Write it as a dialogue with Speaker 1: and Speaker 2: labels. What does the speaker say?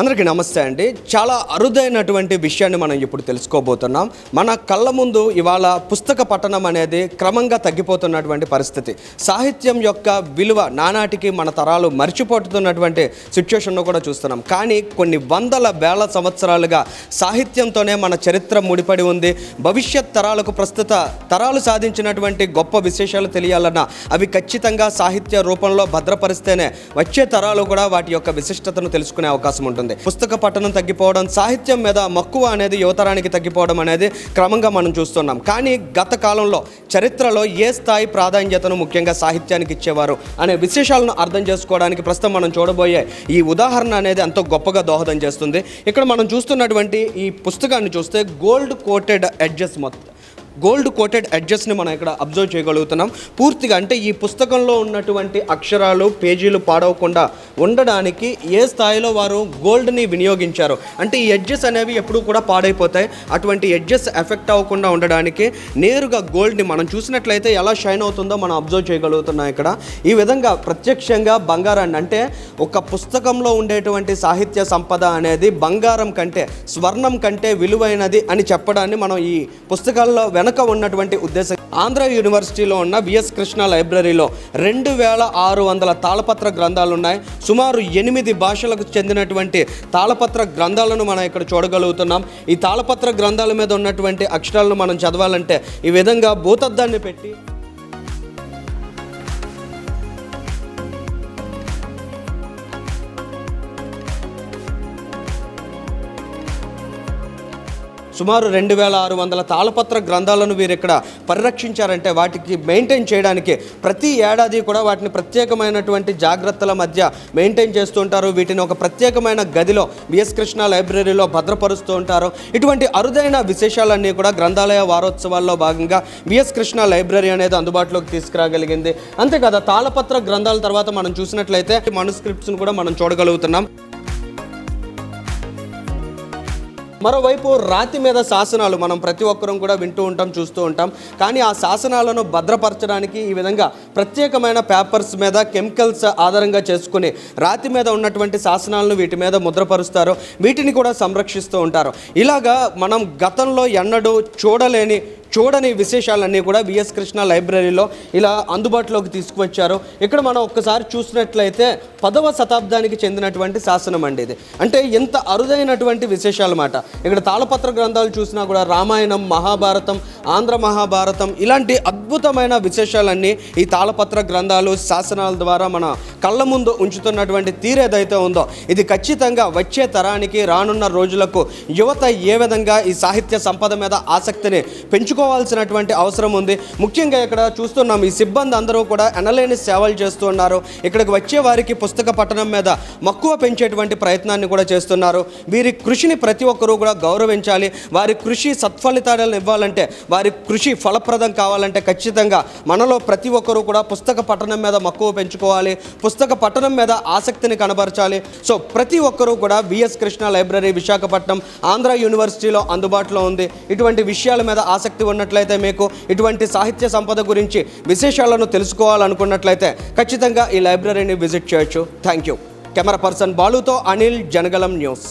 Speaker 1: అందరికీ నమస్తే అండి. చాలా అరుదైనటువంటి విషయాన్ని మనం ఇప్పుడు తెలుసుకోబోతున్నాం. మన కళ్ళ ముందు ఇవాళ పుస్తక పఠనం అనేది క్రమంగా తగ్గిపోతున్నటువంటి పరిస్థితి. సాహిత్యం యొక్క విలువ నానాటికి మన తరాలు మర్చిపోతున్నటువంటి సిచ్యువేషన్ను కూడా చూస్తున్నాం. కానీ కొన్ని వందల వేల సంవత్సరాలుగా సాహిత్యంతోనే మన చరిత్ర ముడిపడి ఉంది. భవిష్యత్ తరాలకు ప్రస్తుత తరాలు సాధించినటువంటి గొప్ప విశేషాలు తెలియాలన్నా అవి ఖచ్చితంగా సాహిత్య రూపంలో భద్రపరిస్తేనే వచ్చే తరాలు కూడా వాటి యొక్క విశిష్టతను తెలుసుకునే అవకాశం ఉంటుంది. పుస్తక పఠనం తగ్గిపోవడం సాహిత్యం మీద మక్కువ అనేది యువతరానికి తగ్గిపోవడం అనేది క్రమంగా మనం చూస్తున్నాం. కానీ గత కాలంలో చరిత్రలో ఏ స్థాయి ప్రాధాన్యతను ముఖ్యంగా సాహిత్యానికి ఇచ్చేవారు అనే విశేషాలను అర్థం చేసుకోవడానికి ప్రస్తుతం మనం చూడబోయే ఈ ఉదాహరణ అనేది ఎంతో గొప్పగా దోహదం చేస్తుంది. ఇక్కడ మనం చూస్తున్నటువంటి ఈ పుస్తకాన్ని చూస్తే గోల్డ్ కోటెడ్ ఎడ్జెస్ మొత్తం గోల్డ్ కోటెడ్ ఎడ్జెస్ని మనం ఇక్కడ అబ్జర్వ్ చేయగలుగుతున్నాం. పూర్తిగా అంటే ఈ పుస్తకంలో ఉన్నటువంటి అక్షరాలు పేజీలు పాడవకుండా ఉండడానికి ఏ స్థాయిలో వారు గోల్డ్ని వినియోగించారు. అంటే ఈ ఎడ్జెస్ అనేవి ఎప్పుడూ కూడా పాడైపోతాయి. అటువంటి ఎడ్జెస్ ఎఫెక్ట్ అవ్వకుండా ఉండడానికి నేరుగా గోల్డ్ని మనం చూసినట్లయితే ఎలా షైన్ అవుతుందో మనం అబ్జర్వ్ చేయగలుగుతున్నాం ఇక్కడ. ఈ విధంగా ప్రత్యక్షంగా బంగారాన్ని అంటే ఒక పుస్తకంలో ఉండేటువంటి సాహిత్య సంపద అనేది బంగారం కంటే స్వర్ణం కంటే విలువైనది అని చెప్పడాన్ని మనం ఈ పుస్తకాల్లో వెనక ఉన్నటువంటి ఉద్దేశం ఆంధ్ర యూనివర్సిటీలో ఉన్న విఎస్ కృష్ణ లైబ్రరీలో రెండు వేల ఆరు వందల తాళపత్ర గ్రంథాలు ఉన్నాయి సుమారు ఎనిమిది భాషలకు చెందినటువంటి తాళపత్ర గ్రంథాలను మనం ఇక్కడ చూడగలుగుతున్నాం. ఈ తాళపత్ర గ్రంథాల మీద ఉన్నటువంటి అక్షరాలను మనం చదవాలంటే ఈ విధంగా భూతద్దాన్ని పెట్టి సుమారు రెండు వేల ఆరు వందల తాళపత్ర గ్రంథాలను వీరు ఇక్కడ పరిరక్షించారంటే వాటికి మెయింటైన్ చేయడానికి ప్రతి ఏడాది కూడా వాటిని ప్రత్యేకమైనటువంటి జాగ్రత్తల మధ్య మెయింటైన్ చేస్తూ ఉంటారు. వీటిని ఒక ప్రత్యేకమైన గదిలో బిఎస్ కృష్ణ లైబ్రరీలో భద్రపరుస్తూ ఉంటారు. ఇటువంటి అరుదైన విశేషాలన్నీ కూడా గ్రంథాలయ వారోత్సవాల్లో భాగంగా విఎస్ కృష్ణ లైబ్రరీ అనేది అందుబాటులోకి తీసుకురాగలిగింది. అంతేకాదు తాళపత్ర గ్రంథాల తర్వాత మనం చూసినట్లయితే మనుస్క్రిప్ట్స్ను కూడా మనం చూడగలుగుతున్నాం. మరోవైపు రాతి మీద శాసనాలు మనం ప్రతి ఒక్కరం కూడా వింటూ ఉంటాం చూస్తూ ఉంటాం. కానీ ఆ శాసనాలను భద్రపరచడానికి ఈ విధంగా ప్రత్యేకమైన పేపర్స్ మీద కెమికల్స్ ఆధారంగా చేసుకుని రాతి మీద ఉన్నటువంటి శాసనాలను వీటి మీద ముద్రపరుస్తారు. వీటిని కూడా సంరక్షిస్తూ ఉంటారు. ఇలాగా మనం గతంలో ఎన్నడూ చూడలేని చూడని విశేషాలన్నీ కూడా విఎస్ కృష్ణ లైబ్రరీలో ఇలా అందుబాటులోకి తీసుకువచ్చారు. ఇక్కడ మనం ఒక్కసారి చూసినట్లయితే పదవ శతాబ్దానికి చెందినటువంటి శాసనం అండి ఇది. అంటే ఎంత అరుదైనటువంటి విశేషాలన్నమాట. ఇక్కడ తాళపత్ర గ్రంథాలు చూసినా కూడా రామాయణం మహాభారతం ఆంధ్ర మహాభారతం ఇలాంటి అద్భుతమైన విశేషాలన్నీ ఈ తాళపత్ర గ్రంథాలు శాసనాల ద్వారా మన కళ్ళ ముందు ఉంచుతున్నటువంటి తీరేదైతే ఉందో ఇది ఖచ్చితంగా వచ్చే తరానికి రానున్న రోజులకు యువత ఏ విధంగా ఈ సాహిత్య సంపద మీద ఆసక్తిని పెంచుకోవాల్సినటువంటి అవసరం ఉంది. ముఖ్యంగా ఇక్కడ చూస్తున్నాం ఈ సిబ్బంది అందరూ కూడా ఎనలేని సేవలు చేస్తున్నారు ఇక్కడికి వచ్చే వారికి పుస్తక పఠనం మీద మక్కువ పెంచేటువంటి ప్రయత్నాన్ని కూడా చేస్తున్నారు. వీరి కృషిని ప్రతి ఒక్కరూ కూడా గౌరవించాలి. వారి కృషి సత్ఫలితాలను ఇవ్వాలంటే వారి కృషి ఫలప్రదం కావాలంటే ఖచ్చితంగా మనలో ప్రతి ఒక్కరూ కూడా పుస్తక పఠనం మీద మక్కువ పెంచుకోవాలి. పుస్తక పఠనం మీద ఆసక్తిని కనబరచాలి. సో ప్రతి ఒక్కరూ కూడా V S Krishna library Visakhapatnam Andhra యూనివర్సిటీలో అందుబాటులో ఉంది. ఇటువంటి విషయాల మీద ఆసక్తి ఉన్నట్లయితే మీకు ఇటువంటి సాహిత్య సంపద గురించి విశేషాలను తెలుసుకోవాలనుకున్నట్లయితే ఖచ్చితంగా ఈ లైబ్రరీని విజిట్ చేయొచ్చు. Thank you. కెమెరా పర్సన్ బాలుతో అనిల్ జనగలం న్యూస్.